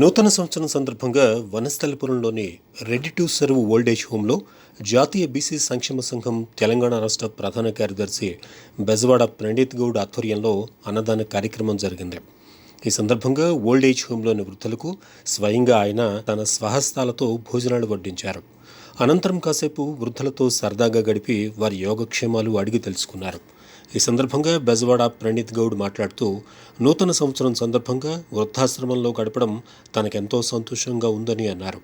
నూతన సంవత్సరం సందర్భంగా వనస్థలిపురంలోని ready to serve old age హోంలో జాతీయ బీసీ సంక్షేమ సంఘం తెలంగాణ రాష్ట్ర ప్రధాన కార్యదర్శి బెజవాడ ప్రణీత్ గౌడ్ ఆధ్వర్యంలో అన్నదాన కార్యక్రమం జరిగింది. ఈ సందర్భంగా ఓల్డ్ ఏజ్ హోంలోని వృద్ధులకు స్వయంగా ఆయన తన స్వహస్తాలతో భోజనాలు వడ్డించారు. అనంతరం కాసేపు వృద్ధులతో సరదాగా గడిపి వారి యోగక్షేమాలు అడిగి తెలుసుకున్నారు. ఈ సందర్భంగా బెజవాడ ప్రణీత్ గౌడ్ మాట్లాడుతూ నూతన సంవత్సరం సందర్భంగా వృద్ధాశ్రమంలో గడపడం తనకెంతో సంతోషంగా ఉందని అన్నారు.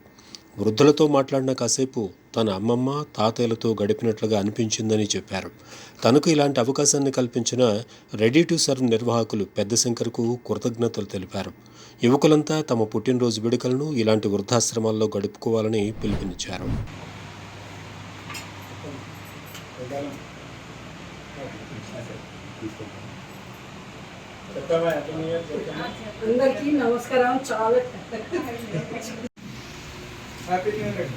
వృద్ధులతో మాట్లాడిన కాసేపు తన అమ్మమ్మ తాతయ్యలతో గడిపినట్లుగా అనిపించిందని చెప్పారు. తనకు ఇలాంటి అవకాశాన్ని కల్పించిన రెడీ టు సర్వ్ నిర్వాహకులు పెద్ద శంకర్కు కృతజ్ఞతలు తెలిపారు. యువకులంతా తమ పుట్టినరోజు వేడుకలను ఇలాంటి వృద్ధాశ్రమాల్లో గడుపుకోవాలని పిలుపునిచ్చారు. అందరికీ నమస్కారం చాలా హ్యాపీ న్యూ ఇయర్ అండి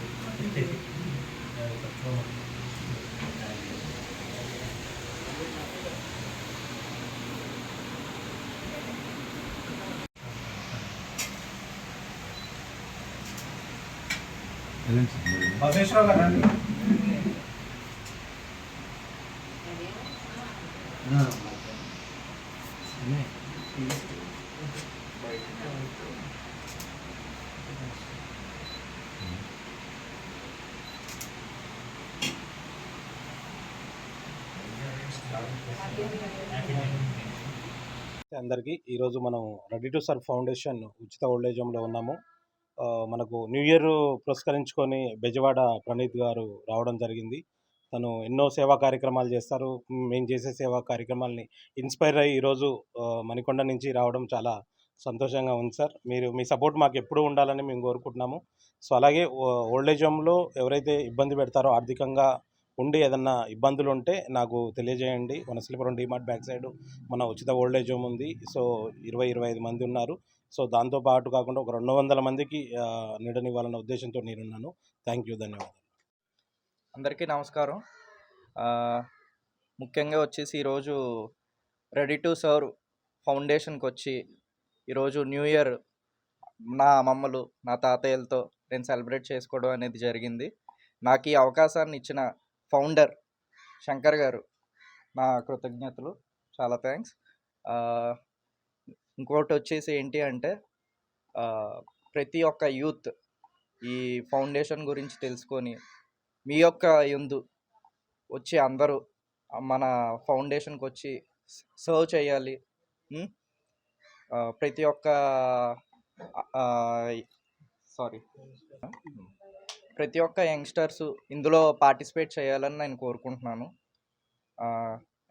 బసవేశ్వరరావు గారు అందరికీ ఈరోజు మనం రెడీ టు సర్వ్ ఫౌండేషన్ ఉచిత ఓల్డేజ్ హోమ్లో ఉన్నాము మనకు న్యూ ఇయర్ పురస్కరించుకొని బెజవాడ ప్రణీత్ గారు రావడం జరిగింది. తను ఎన్నో సేవా కార్యక్రమాలు చేస్తారు. మేము చేసే సేవా కార్యక్రమాలని ఇన్స్పైర్ అయ్యి ఈరోజు మణికొండ నుంచి రావడం చాలా సంతోషంగా ఉంది సార్. మీరు మీ సపోర్ట్ మాకు ఎప్పుడూ ఉండాలని మేము కోరుకుంటున్నాము. సో అలాగే ఓల్డ్ ఓల్డేజ్ హోమ్లో ఎవరైతే ఇబ్బంది పెడతారో ఆర్థికంగా ఉండి ఏదన్నా ఇబ్బందులు ఉంటే నాకు తెలియజేయండి. వనశిల్పురం డిమార్ట్ బ్యాక్ సైడ్ మన ఉచిత ఓల్డేజ్ హోమ్ ఉంది. సో ఇరవై ఇరవై ఐదు మంది ఉన్నారు. సో దాంతో పాటు కాకుండా ఒక రెండు వందల మందికి నీడనివ్వాలన్న ఉద్దేశంతో నేనున్నాను. థ్యాంక్ యూ ధన్యవాదాలు. అందరికీ నమస్కారం. ముఖ్యంగా వచ్చేసి ఈరోజు రెడీ టు సర్వ్ ఫౌండేషన్కి వచ్చి ఈరోజు న్యూ ఇయర్ నా అమ్మమ్మలు నా తాతయ్యలతో నేను సెలబ్రేట్ చేసుకోవడం అనేది జరిగింది. నాకు ఈ అవకాశాన్ని ఇచ్చిన ఫౌండర్ శంకర్ గారు నా కృతజ్ఞతలు. చాలా థ్యాంక్స్. ఇంకోటి వచ్చేసి ఏంటి అంటే ప్రతి ఒక్క యూత్ ఈ ఫౌండేషన్ గురించి తెలుసుకొని మీ యొక్క ఎందు వచ్చి అందరూ మన ఫౌండేషన్కి వచ్చి సర్వ్ చేయాలి. ప్రతి ఒక్క సారీ. ప్రతి ఒక్క యంగ్స్టర్స్ ఇందులో పార్టిసిపేట్ చేయాలని నేను కోరుకుంటున్నాను.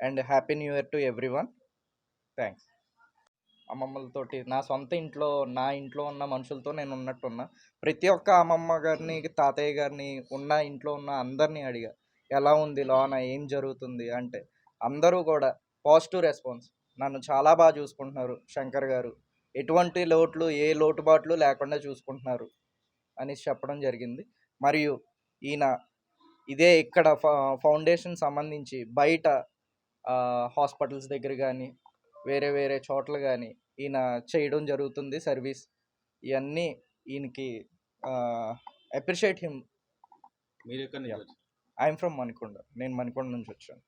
And happy new year to every one thanks అమ్మమ్మలతోటి నా సొంత ఇంట్లో నా ఇంట్లో ఉన్న మనుషులతో నేను ఉన్నట్టున్నా. ప్రతి ఒక్క అమ్మమ్మ గారిని తాతయ్య గారిని ఉన్న ఇంట్లో ఉన్న అందరినీ అడిగా ఎలా ఉంది లోన? ఏం జరుగుతుంది? అంటే అందరూ కూడా పాజిటివ్ రెస్పాన్స్. నన్ను చాలా బాగా చూసుకుంటున్నారు శంకర్ గారు. ఎటువంటి లోట్లు ఏ లోటుబాట్లు లేకుండా చూసుకుంటున్నారు అని చెప్పడం జరిగింది. మరియు ఈయన ఇదే ఇక్కడ ఫౌండేషన్ సంబంధించి బయట హాస్పిటల్స్ దగ్గర కానీ వేరే వేరే చోట్ల కానీ ఈయన చేయడం జరుగుతుంది సర్వీస్. ఇవన్నీ ఈయనకి అప్రిషియేట్ హిమ్. మీరు ఎక్కడ ఐఎమ్ ఫ్రమ్ మణికొండ. నేను మణికొండ నుంచి వచ్చాను.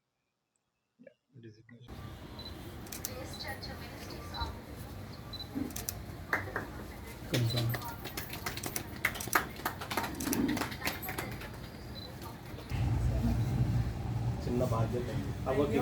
చిన్న బాధ్యత అవ్వకి